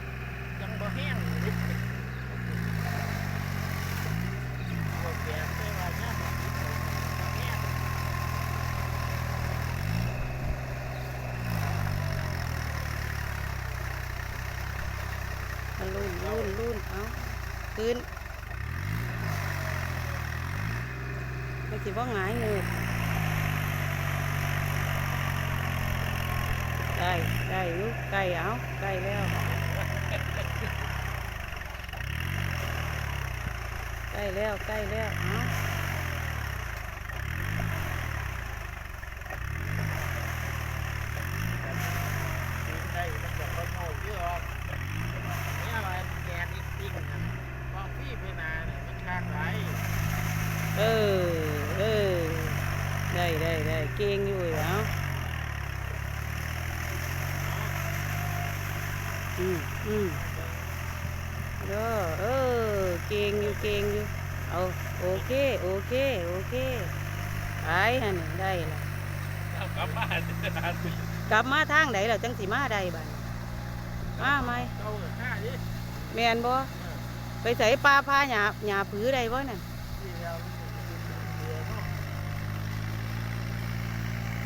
ดยังบ่แห้งเลยขึ้นไม่คิดว่นลุ่นลุ่นเอาขึ้นมันสิบ่หงายเลยได้ได้ลูกไก่เอาไก่แล้ว อีกจริงนะมองพี่เพนาเนี่ยมันข้างไรเออ เออ ได้ได้ได้เก่งอยู่เอาอืมอืมเด้อเออเก่ งอยู่เก่งอยู่เอาโอเคโอเคโอเคไปฮันนี่ได้ละเอากลับบ้านจะนานสิกลับมาทางไหนล่ะจังสิมาได้บ้านมาไหมเจ้ากับข้าดิแม่นบ่ไปใส่ปลาพาหยาหยาผือได้บ่น่ะที่เรา